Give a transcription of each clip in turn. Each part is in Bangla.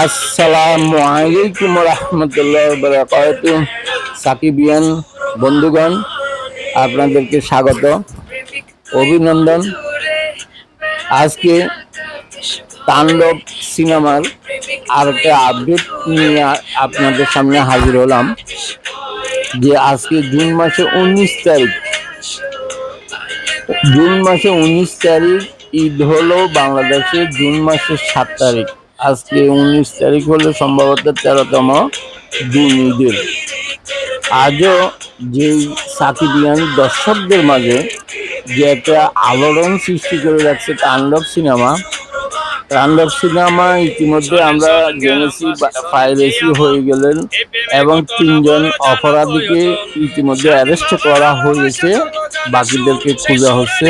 আসসালামু আলাইকুম রহমতুল্লাহ বারাকাত সাকিবিয়ান, বন্ধুগণ, আপনাদেরকে স্বাগত, অভিনন্দন। আজকে তাণ্ডব সিনেমার আর একটা আপডেট নিয়ে আপনাদের সামনে হাজির হলাম, যে আজকে জুন মাসে উনিশ তারিখ, জুন মাসে উনিশ তারিখ, ঈদ হলো বাংলাদেশে জুন মাসের সাত তারিখ। আজকে উনিশ তারিখ হলো সম্ভবত তেরোতম দিন ঈদের। আজও যেই সাকিবিয়ান দর্শকদের মাঝে যে একটা আলোড়ন সৃষ্টি করে রাখছে তাণ্ডব সিনেমা তাণ্ডব সিনেমা ইতিমধ্যে আমরা জেনেছি পাইরেসি হয়ে গেলেন এবং তিনজন অপরাধীকে ইতিমধ্যে অ্যারেস্ট করা হয়েছে। বাকিদেরকে খোঁজা হচ্ছে।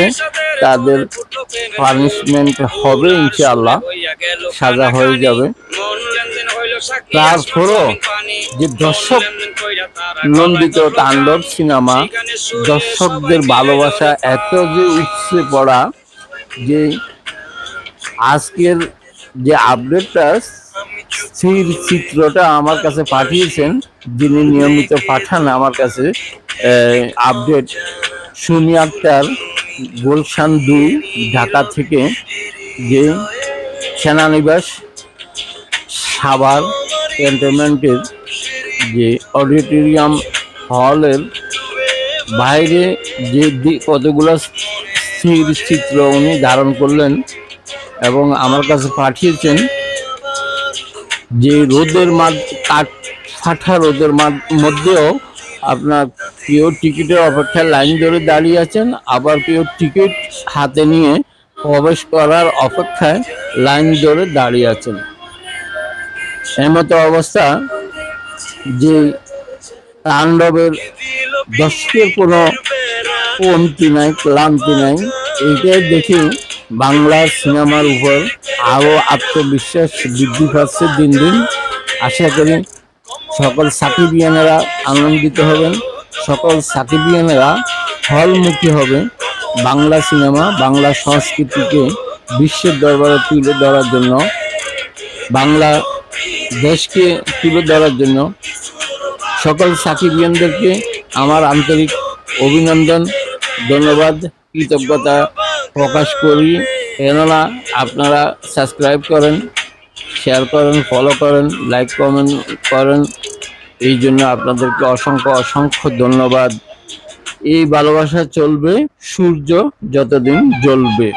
তাদের পানিশমেন্ট হবে ইনশাআল্লাহ। সাজা হয়ে যাবে। তারপরও যে দর্শক নন্দিত তাণ্ডব সিনেমা, দর্শকদের ভালোবাসা এত যে উৎসে পড়া, যে আজকের যে আপডেটটা, স্থির চিত্রটা আমার কাছে পাঠিয়েছেন, যিনি নিয়মিত পাঠান আমার কাছে আপডেট সুমি আক্তার। গুলশান দুই, ঢাকা থেকে যে সেনানিবাস সাভার ক্যান্টনমেন্টের যে অডিটোরিয়াম হলের বাইরে যে কতগুলো স্থির চিত্র উনি ধারণ করলেন এবং আমার কাছে পাঠিয়েছেন, যে রোদের মাঝ, কাঠ ফাটা রোদের মধ্যেও আপনার কেউ টিকিটের অপেক্ষায় লাইন ধরে দাঁড়িয়ে আছেন, আবার কেউ টিকিট হাতে নিয়ে প্রবেশ করার অপেক্ষায় লাইন ধরে দাঁড়িয়ে আছেন। এমতো অবস্থা যে তাণ্ডবের দর্শকের কোনো কমতি নাই, ক্লান্তি নাই। এইটাই দেখি বাংলার সিনেমার উপর আরও আত্মবিশ্বাস বৃদ্ধি পাচ্ছে দিন দিন। আশা করি সকল সাকিবিয়ানেরা আনন্দিত হবেন, সকল সাকিবিয়ানেরা হলমুখী হবে বাংলা সিনেমা, বাংলা সংস্কৃতিকে বিশ্বের দরবারে তুলে ধরার জন্য, বাংলা দেশকে তুলে ধরার জন্য সকল সাকিবিয়ানদেরকে আমার আন্তরিক অভিনন্দন, ধন্যবাদ, কৃতজ্ঞতা প্রকাশ করি। কেননা আপনারা সাবস্ক্রাইব করেন শেয়ার করেন ফলো করেন লাইক কমেন্ট করেন। এই জন্য আপনাদেরকে অসংখ্য অসংখ্য ধন্যবাদ। এই ভালোবাসা চলবে, সূর্য যতদিন জ্বলবে।